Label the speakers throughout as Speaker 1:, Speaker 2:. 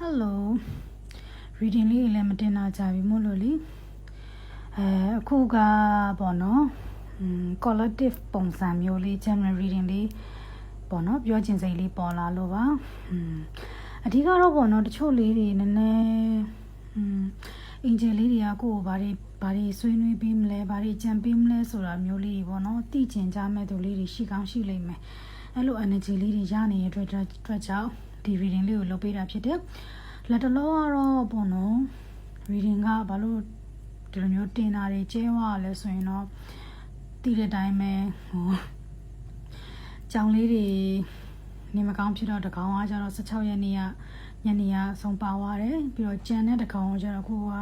Speaker 1: Hello reading လေးလည်းမတင်တာကြပြီမို့လို့လေအဲအခုကပေါ့နော် collective ပုံစံမျိုးလေး general reading လေးပေါ့နော်ပြောချင်စိတ်လေးပေါ်လာလို့ပါအဓိကတော့ပေါ့နော်တချို့လေးတွေနည်းနည်းအင်ဂျင်လေးတွေကကိုယ်ကိုဘာတွေဘာတွေဆွေးနွေးပေးမလဲဘာတွေကြံပေးမလဲဆိုတာမျိုးလေးတွေပေါ့နော်သိကျင်ကြမဲ့သူလေးတွေရှိကောင်းရှိလိမ့်မယ်အဲ့လို energy လေးတွေရနေတဲ့အတွက်အတွက်ကြောင့် ဒီ reading လေးကိုလုပ်ပေးတာဖြစ်တယ်လက်တလောကတော့ပေါ့နော် reading ကဘာလို့ဒီလိုမျိုးတင်တာတွေကျဲဝါလဲဆိုရင်တော့တည်တဲ့အတိုင်းပဲဟိုကြောင်လေးတွေနေမကောင်းဖြစ်တော့တကောင်ကကျတော့16ရက်နေ့ကညနေကဆုံးပါသွားတယ်ပြီးတော့ကြံတဲ့တကောင်ကကျတော့ကိုက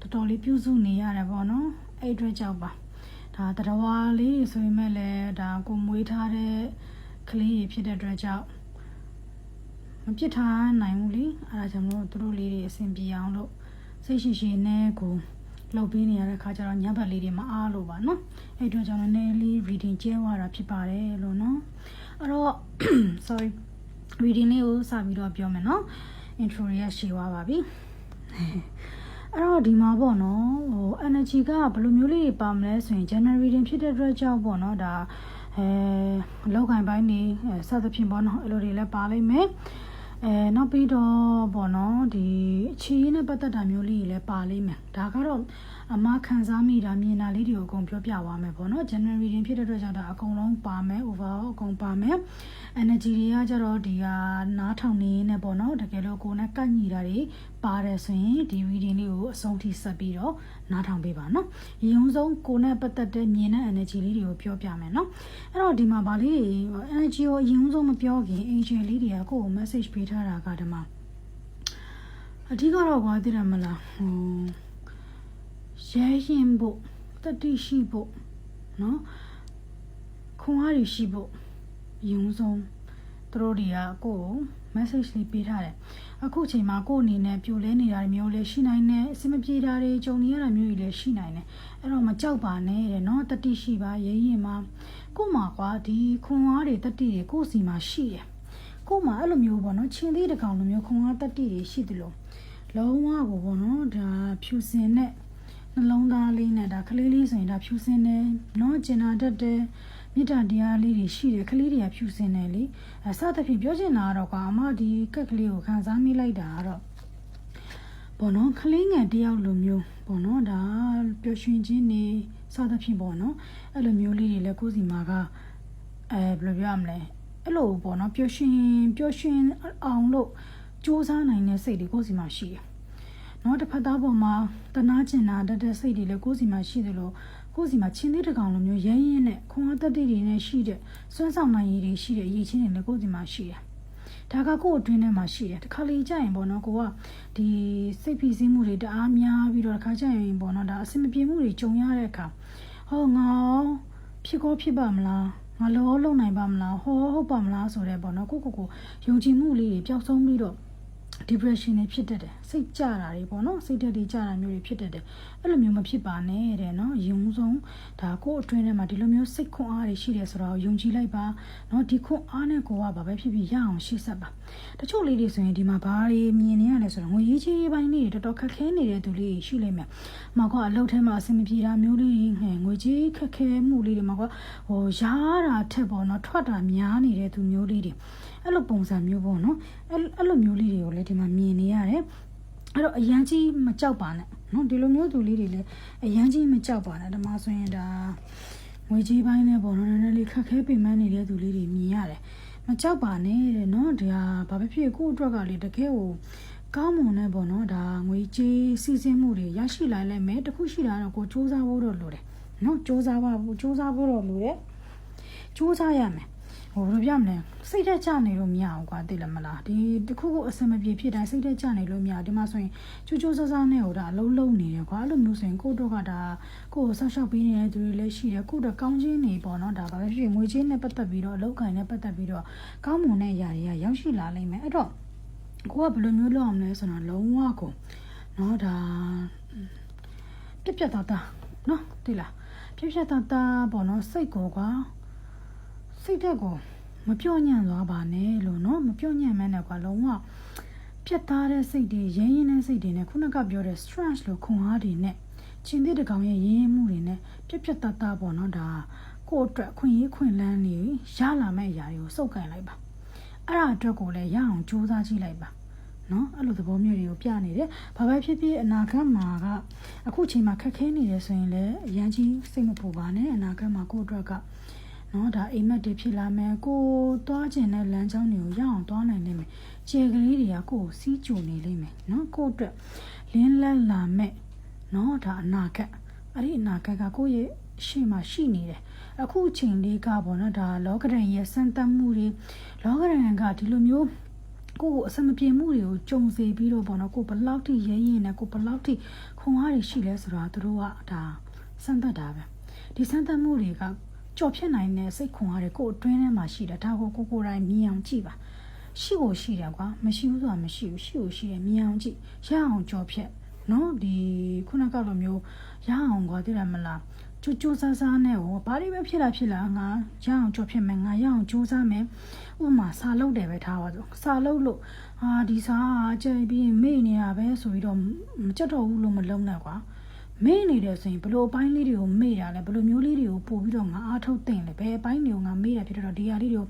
Speaker 1: တော်တော်လေးပြုစုနေရတယ်ပေါ့နော်အဲ့အတွက်ကြောင့်ပါဒါတရဝါလေးတွေဆိုရင်မဲ့လည်းဒါကိုမွေးထားတဲ့ကလေးတွေဖြစ်တဲ့အတွက်ကြောင့် မပြစ်ထားနိုင်ဘူးလေအဲဒါကြောင့်မလို့သူတို့လေးတွေအဆင်ပြေအောင်လို့စိတ်ရှိရှိနဲ့ကိုလှုပ်ပေးနေရတဲ့ခါကျတော့ညဘက်လေးတွေမအားလို့ပါနော်အဲ့အတွက်ကြောင့်လည်းနည်းလေး reading ကျဲသွားတာဖြစ်ပါတယ်လို့နော်အဲ့တော့ sorry reading လေးကိုစပြီးတော့ပြောမယ်နော် intro ရရှည်သွားပါပြီအဲ့တော့ဒီမှာပေါ့နော်ဟို energy ကဘယ်လိုမျိုးလေးပါမလဲဆိုရင် general reading ဖြစ်တဲ့အတွက်ကြောင့်ပေါ့နော်ဒါအဲလောက်ကင်ပိုင်းနေစသဖြင့်ပေါ့နော်အဲ့လိုတွေလည်းပါလိမ့်မယ် အဲနောက်ပြီးတော့ပေါ့နော်ဒီအခြေရင်းနဲ့ပတ်သက်တာမျိုးလေးတွေလည်းပါလိမ့်မယ်ဒါကတော့အမခံစားမိတာမြင်တာလေးတွေကိုအကုန်ပြောပြသွားမယ်ပေါ့နော် general reading ဖြစ်တဲ့အတွက်ကြောင့်ဒါအကုန်လုံးပါမယ် overall အကုန်ပါမယ် energy တွေကကြတော့ဒီကနားထောင်နေနေပေါ့နော်တကယ်လို့ကိုယ်နဲ့ကန့်ညီတာတွေ ပါတယ်ဆိုရင်ဒီ reading လေးကိုအဆုံးထိဆက်ပြီးတော့နားထောင်ပေးပါနော်ရုံဆုံးကိုယ်နဲ့ပတ်သက်တဲ့မြင်တဲ့ energy လေးတွေကိုပြောပြမယ်နော်အဲ့တော့ဒီမှာဗာလေးတွေ energy ကိုရုံဆုံးမပြောခင် angel လေးတွေကကိုယ့်ကို message ပေးထားတာကဒီမှာအဓိကတော့ဘာသိရမလားဟိုရဲရင်ဖို့တတိရှိဖို့နော်ခွန်အားရရှိဖို့ရုံဆုံးသူတို့တွေကကိုယ့်ကို message လေးပေးထားတယ်အခုချိန်မှာကိုယ့်အနေနဲ့ပြိုလဲနေတာမျိုးလည်းရှိနိုင်တယ်အဆင်မပြေတာတွေကြုံနေရတာမျိုးတွေလည်းရှိနိုင်တယ်အဲ့တော့မကြောက်ပါနဲ့တဲ့နော်တတိရှိပါရဲရင်မှာကို့မှာကွာဒီခွန်အားတွေတတိတွေကိုယ့်စီမှာရှိတယ်ကို့မှာအဲ့လိုမျိုးပေါ့နော်ချင်းသေးတကောင်လိုမျိုးခွန်အားတတိတွေရှိသလိုလုံးဝကိုပေါ့နော်ဒါဖြူစင်တဲ့ နှလုံးသားလေးနဲ့ဒါကလေးလေးဆိုရင်ဒါဖြူစင်တယ်နော်ကျင်နာတတ်တယ်မေတ္တာတရားလေးတွေရှိတယ်ကလေးတွေကဖြူစင်တယ်လေအဲစသဖြင့်ပြောချင်တာကတော့ကွာအမဒီကက်ကလေးကိုခံစားမိလိုက်တာကတော့ဘောနော်ကလေးငယ်တယောက်လိုမျိုးဘောနော်ဒါပျော်ရွှင်ခြင်းနေစသဖြင့်ပေါ့နော်အဲ့လိုမျိုးလေးတွေလည်းကိုယ်စီမှာကအဲဘယ်လိုပြောရမလဲအဲ့လိုပေါ့နော်ပျော်ရွှင်ပျော်ရွှင်အောင်လို့စူးစမ်းနိုင်တဲ့စိတ်တွေကိုယ်စီမှာရှိတယ် နော်တစ်ဖက်သားပေါ်မှာတနာကျင်နာတတ်တဲ့စိတ်တွေလည်းကိုယ်စီမှာရှိတယ်လို့ကိုယ်စီမှာချင်းသေးတကောင်လိုမျိုးရဲရင်နဲ့ခွန်အားတတိတွေနဲ့ရှိတဲ့စွမ်းဆောင်နိုင်ရည်တွေရှိတဲ့ရည်ချင်းတွေလည်းကိုယ်စီမှာရှိတယ်ဒါကကိုယ့်အတွင်းထဲမှာရှိတယ်တခါလေကြာရင်ပေါ့နော်ကိုကဒီစိတ်ဖိစီးမှုတွေတအားများပြီးတော့တခါကြာရင်ပေါ့နော်ဒါအဆင်မပြေမှုတွေကြုံရတဲ့အခါဟောငါဖြစ်ကောဖြစ်ပါမလားငါလောလုံနိုင်ပါမလားဟောဟုတ်ပါမလားဆိုတဲ့ပေါ့နော်ကိုကိုကိုယုံကြည်မှုလေးတွေပျောက်ဆုံးပြီးတော့ depression တွေဖြစ်တတ်တယ်စိတ်ကြတာတွေပေါ့နော်စိတ်ဓာတ်တွေကြတာမျိုးတွေဖြစ်တတ်တယ်အဲ့လိုမျိုးမဖြစ်ပါနဲ့တဲ့နော်ယုံဆုံးဒါကိုယ့်အတွင်းထဲမှာဒီလိုမျိုးစိတ်ခွန်အားတွေရှိတယ်ဆိုတော့ယုံကြည်လိုက်ပါနော်ဒီခွန်အားနဲ့ကိုကဘာပဲဖြစ်ဖြစ်ရအောင်ရှေ့ဆက်ပါတချို့လေးတွေဆိုရင်ဒီမှာဘာတွေမြင်နေရလဲဆိုတော့ငွေရေးချေးပိုင်းလေးတွေတော်တော်ခက်ခဲနေတဲ့သူလေးရှိလိမ့်မယ်။မှာကအလုပ်ထဲမှာအဆင်မပြေတာမျိုးလေးတွေငွေငွေကြေးခက်ခဲမှုလေးတွေမှာကဟိုရားတာထက်ပေါ့နော်ထွက်တာများနေတဲ့သူမျိုးလေးတွေ အဲ့လိုပုံစံမျိုးပေါ့နော်အဲ့အဲ့လိုမျိုးလေးတွေကိုလည်းဒီမှာမြင်နေရတယ်အဲ့တော့အရန်ကြီးမကြောက်ပါနဲ့နော်ဒီလိုမျိုးသူလေးတွေလည်းအရန်ကြီးမကြောက်ပါနဲ့ဓမ္မဆိုရင်ဒါငွေကြေးပိုင်းနဲ့ပေါ့နော်နည်းနည်းလေးခက်ခဲပင်ပန်းနေတဲ့သူလေးတွေမြင်ရတယ်မကြောက်ပါနဲ့တဲ့နော်ဒါဘာဖြစ်ဖြစ်ကိုယ့်အတွက်ကလေတကယ်ကိုကောင်းမွန်တဲ့ပေါ့နော်ဒါငွေကြေးစီစဉ်မှုတွေရရှိလာလိုက်မယ်တခုရှိတာတော့ကိုစူးစမ်းဖို့တော့လိုတယ်နော်စူးစမ်းပါဘူးစူးစမ်းဖို့တော့လိုတယ်စူးစမ်းရမယ် ဟိုဘယ်လိုပြမလဲစိတ်သက်ကြနေလို့မရဘူးကွာသိလားမလားဒီတခုခုအစမပြေဖြစ်တိုင်းစိတ်သက်ကြနေလို့မရဒီမှာဆိုရင်ချူချူဆဆနဲ့ဟိုဒါအလုံးလုံးနေတယ်ကွာအဲ့လိုမျိုးဆိုရင်ကိုတို့ကဒါကိုကိုဆောက်ရှောက်ပေးနေတဲ့သူတွေလည်းရှိတယ်ကိုတော့ကောင်းချင်းနေပေါ့နော်ဒါဘာပဲဖြစ်ငွေချင်းနဲ့ပတ်သက်ပြီးတော့အလောက်ကန်နဲ့ပတ်သက်ပြီးတော့ကောင်းမွန်တဲ့အရာတွေကရောက်ရှိလာလိမ့်မယ်အဲ့တော့ကိုကဘယ်လိုမျိုးလုပ်အောင်လဲဆိုတော့လုံးဝကိုနော်ဒါပြက်ပြက်သားသားနော်သိလားပြက်ပြက်သားသားပေါ့နော်စိတ်ကိုကွာ စိတ်သက်ကိုမပြော့ညံ့သွားပါနဲ့လို့နော်မပြော့ညံ့မနဲ့ကွာလုံးဝပြတ်သားတဲ့စိတ်တွေရင်းရင်းတဲ့စိတ်တွေနဲ့ခုနကပြောတဲ့ stress လို့ခွန်အားတွေနဲ့ချင်းသစ်တကောင်ရဲ့ရင်းရင်းမှုတွေနဲ့ပြက်ပြက်တတ်တတ်ပေါ့နော်ဒါကိုယ့်အတွက်ခွင့်ရေးခွင့်လန်းနေရလာမယ့်အရာတွေကိုစုပ်ကန်လိုက်ပါအဲ့ဒါအတွက်ကိုလည်းရအောင်စူးစမ်းကြည့်လိုက်ပါနော်အဲ့လိုသဘောမျိုးတွေကိုပြနေတယ်။ဘာပဲဖြစ်ဖြစ်အနာဂတ်မှာကအခုချိန်မှာခက်ခဲနေတယ်ဆိုရင်လည်းအရင်ကြီးစိတ်မပူပါနဲ့အနာဂတ်မှာကိုယ့်အတွက်က နော်ဒါအိမ်မက်တွေဖြစ်လာမယ်ကိုသွားခြင်းတဲ့လမ်းကြောင်းတွေကိုရအောင်သွားနိုင်နိုင်မယ်။ခြေကလေးတွေကကိုယ်စီးကြုံနေလိမ့်မယ်နော်ကိုယ့်အတွက်လင်းလက်လာမဲ့နော်ဒါအနာဂတ်အဲ့ဒီအနာဂတ်ကကိုယ့်ရဲ့ရှေ့မှာရှိနေတယ်။အခုချိန်လေးကပေါ့နော်ဒါလောကဒန်ရဲ့စံတတ်မှုတွေလောကဒန်ကဒီလိုမျိုးကိုယ့်ကိုအစမပြေမှုတွေကိုကြုံစေပြီးတော့ပေါ့နော်ကိုယ်ဘယ်လောက်ထိရဲရင်နဲ့ကိုယ်ဘယ်လောက်ထိခွန်အားတွေရှိလဲဆိုတာသူတို့ကဒါစမ်းသပ်တာပဲဒီစမ်းသပ်မှုတွေက ကြော်ဖြတ်နိုင်တဲ့စိတ်ခွန်အားတွေကိုယ်အတွင်းထဲမှာရှိတယ်ဒါကိုကိုကိုယ်တိုင်မြင်အောင်ကြည့်ပါရှိကိုရှိတယ်ကွာမရှိဘူးဆိုတာမရှိဘူးရှိကိုရှိတယ်မြင်အောင်ကြည့်ရအောင်ကြော်ဖြတ်နော်ဒီခုနကလိုမျိုးရအောင်ကွာသိတယ်မလားကြိုးကြိုးစားစားနဲ့ဟောဘာတွေပဲဖြစ်လာဖြစ်လာငါရအောင်ကြော်ဖြစ်မယ်ငါရအောင်ကြိုးစားမယ်ဥပမာစာလုပ်တယ်ပဲထားပါဆိုစာလုပ်လို့အာဒီစာကကြိုက်ပြီးမေ့နေတာပဲဆိုပြီးတော့မကြက်တော့ဘူးလို့မလုံးနဲ့ကွာ မေ့နေတယ်ဆိုရင်ဘလို့အပိုင်းလေးတွေကိုမေ့တာလဲဘလို့မျိုးလေးတွေကိုပို့ပြီးတော့ငါအားထုတ်တင်လဲဘယ်အပိုင်းတွေကိုငါမေ့တာဖြစ်တော့ဒီဟာလေးတွေကို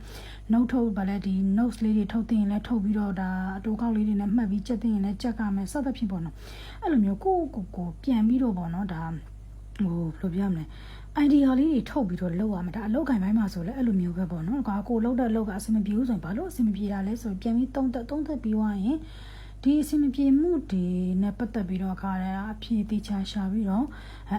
Speaker 1: note ထုတ်ပါလဲဒီ notes လေးတွေထုတ်တင်ရင်လည်းထုတ်ပြီးတော့ဒါအတူကောက်လေးတွေနဲ့မှတ်ပြီးကြက်တင်ရင်လည်းကြက်ကမယ်စသဖြင့်ပေါ့နော်အဲ့လိုမျိုးကိုကိုကိုပြန်ပြီးတော့ပေါ့နော်ဒါဟိုဘယ်လိုပြောမလဲ idea လေးတွေထုတ်ပြီးတော့လုပ်ရမှာဒါအလောက်ကင်ပိုင်းမှာဆိုလဲအဲ့လိုမျိုးပဲပေါ့နော်ကွာကိုလောက်တဲ့အလောက်ကအဆင်မပြေဘူးဆိုရင်ဘာလို့အဆင်မပြေတာလဲဆိုရင်ပြန်ပြီးတုံးသက်တုံးသက်ပြီးသွားရင် ဒီအဆင်မပြေမှုတွေနဲ့ပတ်သက်ပြီးတော့ခါရအဖြေသေးချာရှာပြီးတော့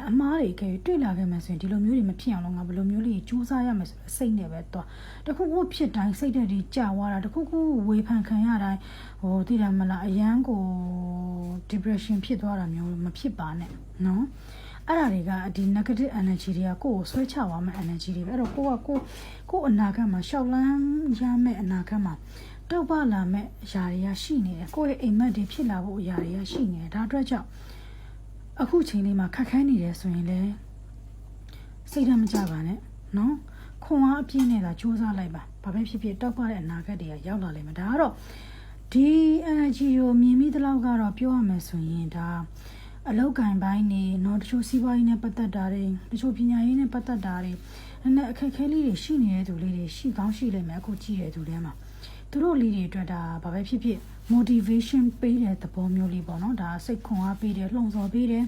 Speaker 1: အမားတွေကြည့်တွေ့လာခဲ့မှဆိုရင်ဒီလိုမျိုးတွေမဖြစ်အောင်လို့ငါဘယ်လိုမျိုးလေးစူးစမ်းရမယ်ဆိုစိတ်နဲ့ပဲတော့တခုခုဖြစ်တိုင်းစိတ်တွေကြာသွားတာတခုခုဝေဖန်ခံရတိုင်းဟိုသိတယ်မလားအရန်ကို depression ဖြစ်သွားတာမျိုးမဖြစ်ပါနဲ့နော်အဲ့ဒါတွေကဒီ negative energy တွေကကိုယ့်ကိုဆွဲချသွားမဲ့ energy တွေပဲအဲ့တော့ကိုကကိုကိုအနာဂတ်မှာရှောက်လန်းရမယ့်အနာဂတ်မှာ တုပ်ပလာမဲ့အရာတွေကရှိနေတယ်ကိုယ့်ရဲ့အိမ်မက်တွေဖြစ်လာဖို့အရာတွေကရှိနေတယ်ဒါအတွက်ကြောင့်အခုချိန်လေးမှာခက်ခဲနေတယ်ဆိုရင်လည်းစိတ်ဓာတ်မကြပါနဲ့နော်ခွန်အားအပြည့်နဲ့သာစူးစမ်းလိုက်ပါဘာပဲဖြစ်ဖြစ်တောက်ပတဲ့အနာဂတ်တွေကရောက်လာလိမ့်မယ်ဒါကတော့ဒီ energy ကိုမြင်မိသလောက်ကတော့ပြောရမယ်ဆိုရင်ဒါအလောက်ကင်ပိုင်းနေတော့တချို့စီးပွားရေးနဲ့ပတ်သက်တာတွေတချို့ပညာရေးနဲ့ပတ်သက်တာတွေနည်းနည်းအခက်အခဲလေးတွေရှိနေတဲ့သူလေးတွေရှိကောင်းရှိလိမ့်မယ်အခုကြည့်ရတဲ့သူတွေမှာ သူတို့လေးတွေအတွက်ဒါဘာပဲဖြစ်ဖြစ် motivation ပေးတဲ့သဘောမျိုးလေးပေါ့နော်ဒါစိတ်ခွန်အားပေးတယ်လှုံ့ဆော်ပေးတယ်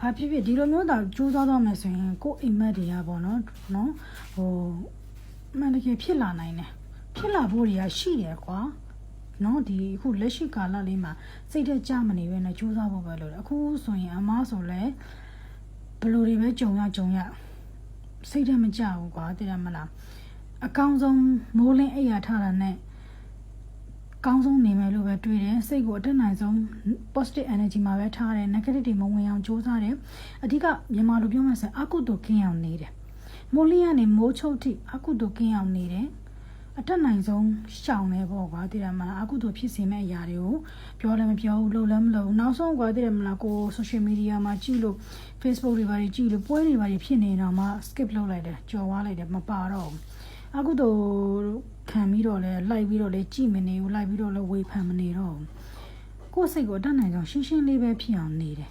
Speaker 1: ဘာဖြစ်ဖြစ်ဒီလိုမျိုးတော့ကြိုးစားတော့မယ်ဆိုရင်ကိုယ်အိမ်မက်တွေကပေါ့နော်နော်ဟိုမှန်တကယ်ဖြစ်လာနိုင်တယ်ဖြစ်လာဖို့တွေကရှိတယ်ကွာနော်ဒီအခုလက်ရှိကာလလေးမှာစိတ်သက်ကြမနေဘဲနဲ့ကြိုးစားဖို့ပဲလို့အခုဆိုရင်အမားဆိုလဲဘယ်လိုတွေပဲကြုံရကြုံရစိတ်သက်မကြဘူးကွာသိရမလား အကောင်းဆုံးမိုးလင်းအိပ်ရာထားတာနဲ့ကောင်းဆုံးနေမယ်လို့ပဲတွေးတယ်စိတ်ကိုအတက်နိုင်ဆုံး positive energy မှာပဲထားတယ် negative တွေမဝင်အောင်ကြိုးစားတယ်အဓိကမြန်မာလိုပြောမှဆိုအကုသို့ကင်းအောင်နေတယ်မိုးလင်းကနေမိုးချုပ်ထိအကုသို့ကင်းအောင်နေတယ်အတက်နိုင်ဆုံးရှောင်နေပေါ့ကွာတည်တယ်မလားအကုသို့ဖြစ်စေမဲ့အရာတွေကိုပြောလည်းမပြောဘူးလုပ်လည်းမလုပ်နောက်ဆုံးကွာတည်တယ်မလားကို social media မှာကြည့်လို့ Facebook တွေပါကြည့်လို့ပွဲတွေပါဖြစ်နေတော့မှ skip လုပ်လိုက်တယ်ကြော်သွားလိုက်တယ်မပါတော့ဘူး အကုသို့ခံပြီးတော့လဲလိုက်ပြီးတော့လဲကြည်မနေဘူးလိုက်ပြီးတော့လဲဝေဖန်မနေတော့ဘူးကိုယ်စိတ်ကိုတတ်နိုင်အောင်ရှင်းရှင်းလေးပဲဖြစ်အောင်နေတယ်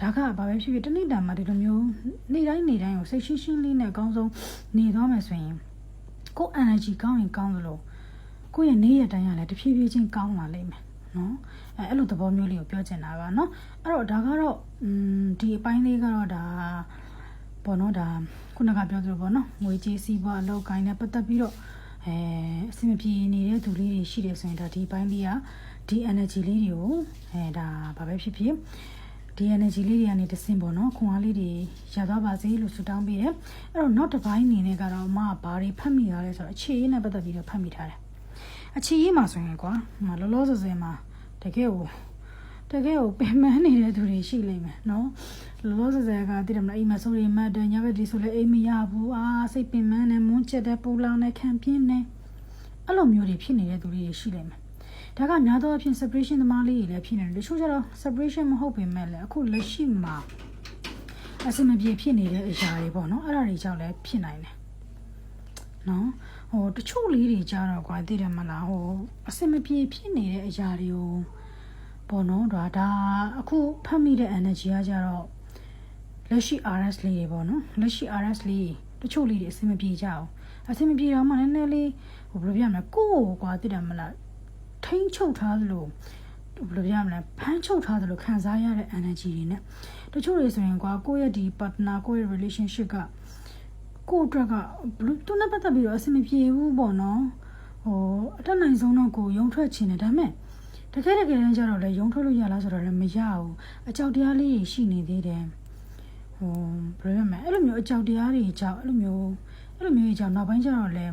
Speaker 1: ဒါကဘာပဲဖြစ်ဖြစ်တနေ့တန်မှာဒီလိုမျိုးနေ့တိုင်းနေ့တိုင်းကိုစိတ်ရှင်းရှင်းလေးနဲ့အကောင်းဆုံးနေသွားမယ်ဆိုရင်ကိုယ် energy ကောင်းရင်ကောင်းသလိုကိုယ့်ရဲ့နေ့ရက်တိုင်းကလည်းတဖြည်းဖြည်းချင်းကောင်းလာလိမ့်မယ်နော်အဲအဲ့လိုသဘောမျိုးလေးကိုပြောချင်တာပါနော်အဲ့တော့ဒါကတော့음ဒီအပိုင်းလေးကတော့ဒါ ပေါ့နော်ဒါခုနကပြောသလိုပေါ့နော်ငွေကြေးစီးပွားအလုပ်ကိုင်းနဲ့ပတ်သက်ပြီးတော့အဲအဆင်မပြေနေတဲ့သူလေးတွေရှိတယ်ဆိုရင်ဒါဒီဘိုင်းလေးကဒီ energy လေးတွေကိုအဲဒါဘာပဲဖြစ်ဖြစ်ဒီ energy လေးတွေကနေတဆင့်ပေါ့နော်ခွန်အားလေးတွေရသွားပါစေလို့ဆုတောင်းပေးတယ်အဲ့တော့ not တစ်ပိုင်းအနေနဲ့ကတော့အမကဘာတွေဖတ်မိရလဲဆိုတော့အခြေရေးနဲ့ပတ်သက်ပြီးတော့ဖတ်မိထားတယ်အခြေရေးမှာဆိုရင်ကွာလောလောဆယ်ဆယ်မှာတကယ်ကို တကယ်ကိုပင်ပန်းနေတဲ့သူတွေရှိလိမ့်မယ်နော်လောလောဆယ်ဆယ်ကတည်တယ်မလားအိမ်မှာဆိုရင်မတ်တယ်ညဘက်ဒီဆိုလဲအိမ်မရဘူးအာစိတ်ပင်ပန်းနေမွန်းချက်တဲ့ပူလောင်နေခံပြင်းနေအဲ့လိုမျိုးတွေဖြစ်နေတဲ့သူတွေရှိလိမ့်မယ်ဒါကများသောအားဖြင့် separation သမားလေးတွေလည်းဖြစ်နေတယ်တချို့ကျတော့ separation မဟုတ်ပေမဲ့လည်းအခုလက်ရှိမှာအစမပြေဖြစ်နေတဲ့အရာတွေပေါ့နော်အဲ့ဒါတွေကြောင့်လည်းဖြစ်နိုင်တယ်နော်ဟဟိုတချို့လေးတွေကြတော့ကွာသိတယ်မလားဟိုအစင်မပြေဖြစ်နေတဲ့အရာတွေကို ပေါ့နော်ဒါဒါအခုဖတ်မိတဲ့ energy ကကြတော့လက်ရှိ RS လေးတွေပေါ့နော်လက်ရှိ RS လေးတချို့လေးတွေအစင်မပြေကြအောင်အစင်မပြေတော့မှနည်းနည်းလေးဟိုဘယ်လိုပြရမလဲကိုယ့်ကိုကွာသိတယ်မလားထိမ့်ချုပ်ထားသလိုဘယ်လိုပြရမလဲဖမ်းချုပ်ထားသလိုခံစားရတဲ့ energy တွေနဲ့တချို့တွေဆိုရင်ကွာကိုယ့်ရဲ့ဒီ partner ကိုယ့်ရဲ့ relationship ကကိုယ့်အတွက်ကဘလို့သူနဲ့ပတ်သက်ပြီးတော့အဆင်မပြေဘူးပေါ့နော်ဟိုအတက်နိုင်ဆုံးတော့ကိုရုံထွက်ချင်တယ်ဒါပေမဲ့ တကယ်တကယ်တမ်းကျတော့လေရုံထွက်လို့ရလားဆိုတော့လည်းမရဘူးအကြောက်တရားလေးတွေရှိနေသေးတယ်ဟိုဘယ်လိုလဲအဲ့လိုမျိုးအကြောက်တရားတွေကြောင့်အဲ့လိုမျိုးအဲ့လိုမျိုးကြီးကြောင့်နောက်ပိုင်းကျတော့လေ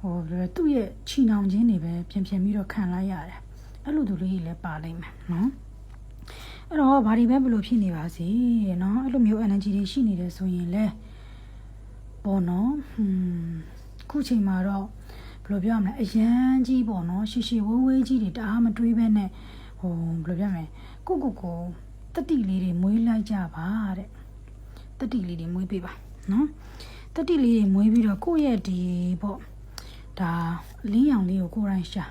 Speaker 1: ဟိုဘယ်လိုလဲသူ့ရဲ့ချီနှောင်ခြင်းတွေပဲပြင်ပြင်ပြီးတော့ခံလိုက်ရတယ်အဲ့လိုသူလေးကြီးလည်းပါလိမ့်မယ်နော်အဲ့တော့ဘာတွေပဲဘလို့ဖြစ်နေပါစေတဲ့နော်အဲ့လိုမျိုး energy တွေရှိနေတယ်ဆိုရင်လည်းပေါ့နော်ဟွန်းခုချိန်မှာတော့ဘယ် လိုပြောရမလဲအရန်ကြီးပေါ့နော်ရှည်ရှည်ဝေးဝေးကြီးတွေတအားမတွေးဘဲနဲ့ဟိုဘယ်လိုပြောမလဲကိုကိုကိုတတိလေးတွေမွေးလိုက်ကြပါတဲ့တတိလေးတွေမွေးပေးပါနော်တတိလေးတွေမွေးပြီးတော့ကိုယ့်ရဲ့ဒီပေါ့ဒါလင်းရောင်လေးကိုကိုယ်တိုင်ရှာ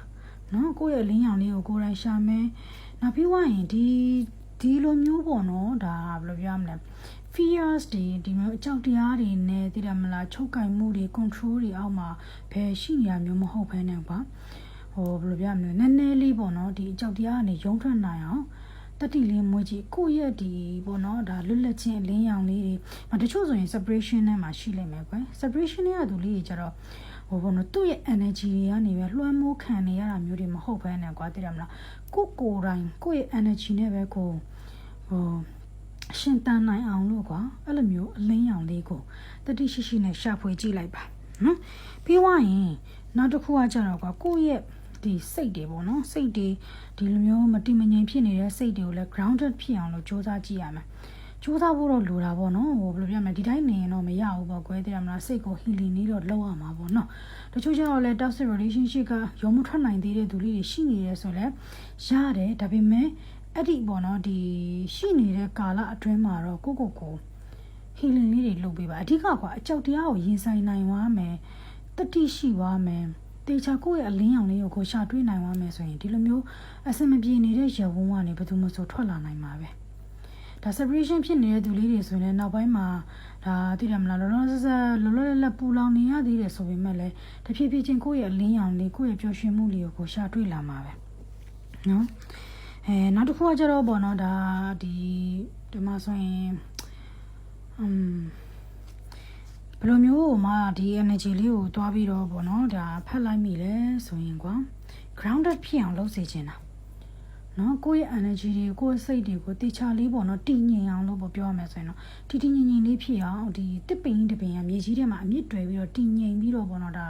Speaker 1: နော်ကိုယ့်ရဲ့လင်းရောင်လေးကိုကိုယ်တိုင်ရှာမယ်နောက်ပြီးွားရင်ဒီဒီလိုမျိုးပေါ့နော်ဒါဘယ်လိုပြောရမလဲ fears တွေဒီမျိုးအကြောက်တရားတွေနဲ့သိတယ်မလားချုပ်ကင်မှုတွေ control တွေအောက်မှာဘယ်ရှိနေရမျိုးမဟုတ်ဘဲနဲ့ကွာဟိုဘယ်လိုပြောရမလဲနည်းနည်းလေးပေါ့နော်ဒီအကြောက်တရားကနေရုံထွက်နိုင်အောင်တတိလေးမွေးကြည့်ကိုယ့်ရဲ့ဒီပေါ့နော်ဒါလွတ်လပ်ခြင်းအလင်းရောင်လေးတွေမတချို့ဆိုရင် separation နဲ့မှာရှိလိမ့်မယ်ကွယ် separation နဲ့ကသူလေးတွေကြတော့ဟိုဘောနော်သူ့ရဲ့ energy တွေကနေပဲလွှမ်းမိုးခံနေရတာမျိုးတွေမဟုတ်ဘဲနဲ့ကွာသိတယ်မလားကိုကိုယ်တိုင်ကိုယ့်ရဲ့ energy နဲ့ပဲကိုဟို ရှင်တန်နိုင်အောင်လို့ကွာအဲ့လိုမျိုးအလင်းရောင်လေးကိုတတိရှိရှိနဲ့ရှာဖွေကြည့်လိုက်ပါနော်ပြီးွားရင်နောက်တစ်ခုကကြတော့ကွာကိုယ့်ရဲ့ဒီစိတ်တွေပေါ့နော်စိတ်တွေဒီလိုမျိုးမတိမငြိမ်ဖြစ်နေတဲ့စိတ်တွေကိုလည်း grounded ဖြစ်အောင်လို့စ조사ကြည့်ရမယ်စူးစမ်းဖို့တော့လိုတာပေါ့နော်ဟိုဘယ်လိုပြောမလဲဒီတိုင်းနေရင်တော့မရဘူးပေါ့ကွယ်တဲ့မလားစိတ်ကို healing နေတော့လောက်ရမှာပေါ့နော်တချို့ကျတော့လဲ toxic relationship ကရောမထွက်နိုင်သေးတဲ့သူလေးတွေရှိနေရဲဆိုလဲရတယ်ဒါပေမဲ့ အဲ့ဒီပေါ့နော်ဒီရှိနေတဲ့ကာလအတွင်းမှာတော့ကိုကိုကို healing လေးတွေလုပ်ပေးပါအဓိကကွာအကြောက်တရားကိုရင်ဆိုင်နိုင်သွားမယ်တတိရှိသွားမယ်တေချာကိုယ့်ရဲ့အလင်းရောင်လေးကိုကိုရှာတွေးနိုင်သွားမယ်ဆိုရင်ဒီလိုမျိုးအစမပြေနေတဲ့ရဝုန်းကနေဘယ်သူမှဆိုထွက်လာနိုင်မှာပဲဒါ separation ဖြစ်နေတဲ့သူလေးတွေဆိုရင်နောက်ပိုင်းမှာဒါသိတယ်မလားလောလောဆယ်ဆယ်လောလောလတ်လတ်ပူလောင်နေရသေးတယ်ဆိုပေမဲ့လည်းတဖြည်းဖြည်းချင်းကိုယ့်ရဲ့အလင်းရောင်လေးကိုယ့်ရဲ့ပျော်ရွှင်မှုလေးကိုကိုရှာတွေ့လာမှာပဲနော် အဲနောက်တစ်ခုကကြတော့ပေါ့နော်ဒါဒီဒီမှာဆိုရင်อืมဘယ်လိုမျိုးမှဒီ energy လေးကိုတွားပြီးတော့ပေါ့နော်ဒါဖတ်လိုက်မိလဲဆိုရင်ကွာ grounded ဖြစ်အောင်လုပ်စေချင်တာနော်ကိုယ့်ရဲ့ energy တွေကိုယ့်ရဲ့စိတ်တွေကိုတေချာလေးပေါ့နော်တည်ငြိမ်အောင်လို့ပေါ့ပြောရမယ်ဆိုရင်တော့တည်တည်ငြိမ်ငြိမ်လေးဖြစ်အောင်ဒီတစ်ပင်တစ်ပင်ရမြေကြီးထဲမှာအမြင့်တွယ်ပြီးတော့တည်ငြိမ်ပြီးတော့ပေါ့နော်ဒါ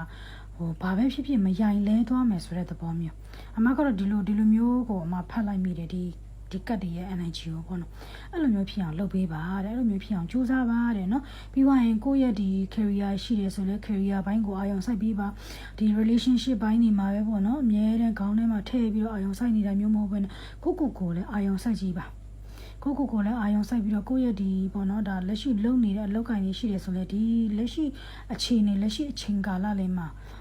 Speaker 1: ဟိုဘာပဲဖြစ်ဖြစ်မယိုင်လဲသွားမယ်ဆိုတဲ့သဘောမျိုးအမကတော့ဒီလိုဒီလိုမျိုးကိုအမဖတ်လိုက်မိတယ်ဒီဒီကတ်တွေရဲ့ energy ကိုပေါ့နော်အဲ့လိုမျိုးဖြစ်အောင်လုပ်ပေးပါတဲ့အဲ့လိုမျိုးဖြစ်အောင်ကြိုးစားပါတဲ့နော်ပြီးွားရင်ကိုယ့်ရဲ့ဒီ career ရှိတယ်ဆိုလဲ career ဘိုင်းကိုအာရုံစိုက်ပေးပါဒီ relationship ဘိုင်းနေမှာပဲပေါ့နော်အများတဲ့ခေါင်းထဲမှာထည့်ပြီးတော့အာရုံစိုက်နေတာမျိုးမဟုတ်ဘဲနဲ့ကိုကိုကိုလည်းအာရုံစိုက်ကြည့်ပါကိုကိုကိုလည်းအာရုံစိုက်ပြီးတော့ကိုယ့်ရဲ့ဒီပေါ့နော်ဒါလက်ရှိလုံနေတဲ့အလုပ်ကိုင်တွေရှိတယ်ဆိုလဲဒီလက်ရှိအခြေအနေလက်ရှိအချိန်ကာလလေးမှာပျော်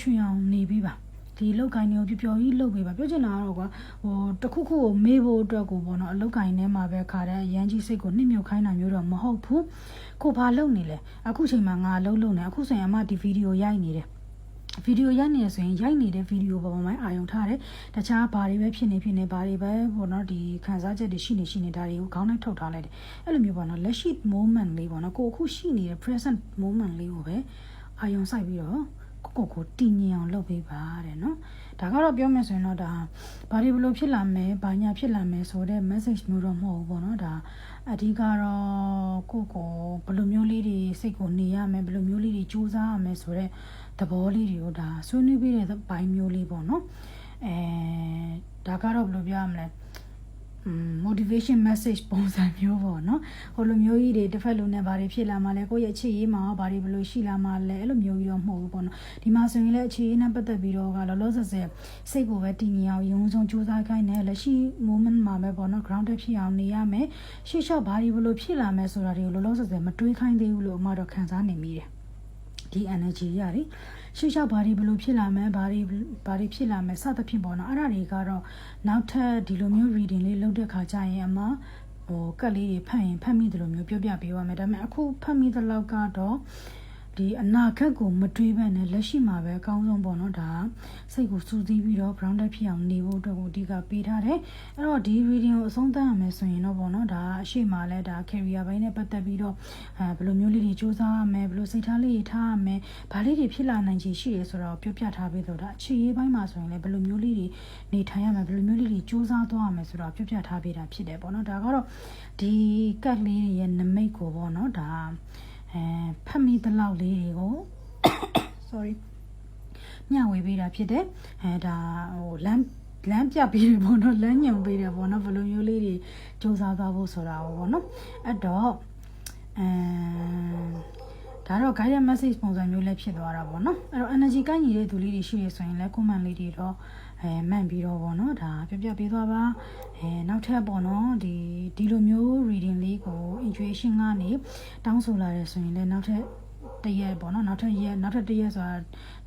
Speaker 1: ရွှင်အောင်နေပြီးပါဒီလောက်ကိုင်းတွေကိုပျော်ပျော်ကြီးလုပ်ပေးပါပြောချင်တာကတော့ကွာဟိုတခုခုကိုမေးဖို့အတွက်ကိုပေါ့နော်အလောက်ကိုင်းထဲမှာပဲခါတဲ့အရန်ကြီးစိတ်ကိုနှိမ့်မြုပ်ခိုင်းတာမျိုးတော့မဟုတ်ဘူးကိုဘာလုပ်နေလဲအခုချိန်မှာငါလုံးလုံးနေအခုဆိုရင်အမဒီဗီဒီယိုရိုက်နေတယ်ဗီဒီယိုရိုက်နေဆိုရင်ရိုက်နေတဲ့ဗီဒီယိုပေါ်မှာအာရုံထားတယ်တခြားဘာတွေပဲဖြစ်နေဖြစ်နေဘာတွေပဲပေါ့နော်ဒီခံစားချက်တွေရှိနေရှိနေဒါတွေကိုခေါင်းနဲ့ထုတ်ထားလိုက်တယ်အဲ့လိုမျိုးပေါ့နော်လက်ရှိ moment လေးပေါ့နော်ကိုအခုရှိနေတဲ့ present moment လေးကိုပဲအာရုံစိုက်ပြီးတော့ ကိုကိုကိုတည်ငြိမ်အောင်လုပ်ပေးပါတဲ့နော်ဒါကတော့ပြောမယ်ဆိုရင်တော့ဒါဘာတွေဘလို့ဖြစ်လာမယ်ဘာညာဖြစ်လာမယ်ဆိုတဲ့ message မျိုးတော့မဟုတ်ဘူးပေါ့နော်ဒါအဓိကတော့ကိုကိုဘယ်လိုမျိုးလေးတွေစိတ်ကိုနေရမယ်ဘယ်လိုမျိုးလေးတွေစူးစမ်းရမယ်ဆိုတဲ့သဘောလေးတွေကိုဒါဆွေးနွေးပေးတဲ့ဘိုင်းမျိုးလေးပေါ့နော်အဲဒါကတော့ဘယ်လိုပြောရမလဲ motivation message ပုံစံမျိုးပေါ့နော်ဟိုလိုမျိုးကြီးတွေတစ်ဖက်လုံးနဲ့ဘာတွေဖြစ်လာမှလဲကိုယ့်ရဲ့အခြေရေးမှာဘာတွေဘလို့ရှိလာမှလဲအဲ့လိုမျိုးကြီးတော့မဟုတ်ဘူးပေါ့နော်ဒီမှာဆိုရင်လည်းအခြေရေးနဲ့ပတ်သက်ပြီးတော့ကလောလောဆယ်ဆယ်စိတ်ကိုပဲတည်ငြိမ်အောင်ရုံးဆုံးစူးစမ်းခိုင်းတယ်လက်ရှိ moment မှာပဲပေါ့နော် grounded ဖြစ်အောင်နေရမယ်ရှေ့လျှောက်ဘာတွေဘလို့ဖြစ်လာမယ်ဆိုတာတွေကိုလောလောဆယ်ဆယ်မတွေးခိုင်းသေးဘူးလို့အမတော့ခံစားနေမိတယ်ဒီ energy ရတယ် ရှေ့လျှောက်ဘာတွေဘယ်လိုဖြစ်လာမလဲဘာတွေဘာတွေဖြစ်လာမလဲစသဖြင့်ပေါ့နော်အဲ့ဒါတွေကတော့နောက်ထပ်ဒီလိုမျိုး reading လေးလုပ်တဲ့ခါကျရင်အမဟိုကက်လေးတွေဖတ်ရင်ဖတ်မိတယ်လို့မျိုးပြောပြပေးပါမယ်ဒါပေမဲ့အခုဖတ်မိတဲ့လောက်ကတော့ ဒီအနာဂတ်ကိုမတွေးဘဲနဲ့လက်ရှိမှာပဲအကောင်းဆုံးပေါ့နော်ဒါစိတ်ကိုစူးစီးပြီးတော့ brown dead ဖြစ်အောင်နေဖို့အတွက်ကိုအဓိကပေးထားတယ်အဲ့တော့ဒီ reading ကိုအဆုံးသတ်ရမယ်ဆိုရင်တော့ပေါ့နော်ဒါအရှိမလဲဒါ career ဘိုင်းနဲ့ပတ်သက်ပြီးတော့အဲဘယ်လိုမျိုးလေးတွေစူးစမ်းရမယ်ဘယ်လိုစိတ်ထားလေးတွေထားရမယ်ဘာလေးတွေဖြစ်လာနိုင်ချေရှိတယ်ဆိုတော့ပြောပြထားပြီးတော့ဒါအခြေရေးပိုင်းမှာဆိုရင်လည်းဘယ်လိုမျိုးလေးတွေနေထိုင်ရမယ်ဘယ်လိုမျိုးလေးတွေစူးစမ်းသွားရမယ်ဆိုတော့ပြောပြထားပေးတာဖြစ်တယ်ပေါ့နော်ဒါကတော့ဒီကတ်လေးတွေရဲ့နမိတ်ကိုပေါ့နော်ဒါ အဲဖတ်မိသလောက်လေးတွေကို sorry မျှဝေပေးတာဖြစ်တယ်အဲဒါဟိုလမ်းလမ်းပြပေးတယ်ပေါ့နော်လမ်းညွန်ပေးတယ်ပေါ့နော်ဘယ်လိုမျိုးလေးတွေစူးစမ်းသွားဖို့ဆိုတာပေါ့နော်အဲ့တော့အဲဒါတော့ guided message ပုံစံမျိုးလည်းဖြစ်သွားတာပေါ့နော်အဲ့တော့ energy ကိုညီတဲ့သူလေးတွေရှိရဆိုရင်လည်း comment လေးတွေတော့ အဲမှန်ပြီးတော့ပေါ့နော်ဒါပြပြပေးသွားပါအဲနောက်ထပ်ပေါ့နော်ဒီဒီလိုမျိုး reading လေးကို intuition ကနေတောင်းဆိုလာတယ်ဆိုရင်လည်းနောက်ထပ်တရက်ပေါ့နော်နောက်ထပ်ရက်နောက်ထပ်တရက်ဆိုတာ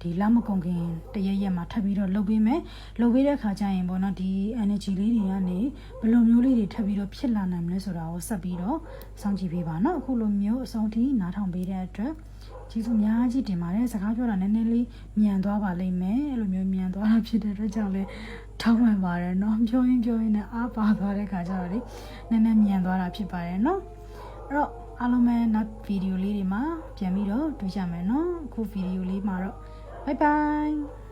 Speaker 1: ဒီလမကုံခင်တရက်ရက်မှာထပ်ပြီးတော့လုပ်ပေးမယ်လုပ်ပေးတဲ့ခါကျရင်ပေါ့နော်ဒီ energy လေးတွေကနေဘယ်လိုမျိုးလေးတွေထပ်ပြီးတော့ဖြစ်လာနိုင်မလဲဆိုတာကိုဆက်ပြီးတော့စောင့်ကြည့်ပေးပါနော်အခုလိုမျိုးအဆုံးထိနားထောင်ပေးတဲ့အတွက် ကျေးဇူးအများကြီးတင်ပါတယ်စကားပြောတာနည်းနည်းလေးမြန်သွားပါလိမ့်မယ်အဲ့လိုမျိုးမြန်သွားတာဖြစ်တဲ့အတွက်ကြောင့်လည်းထောက်မှန်ပါတယ်နော်ပြောရင်ပြောရင်လည်းအားပါသွားတဲ့ခါကျတော့လေနည်းနည်းမြန်သွားတာဖြစ်ပါတယ်နော်အဲ့တော့အားလုံးပဲနောက်ဗီဒီယိုလေးတွေမှာပြန်ပြီးတော့တွေ့ကြမယ်နော်အခုဗီဒီယိုလေးမှာတော့ bye bye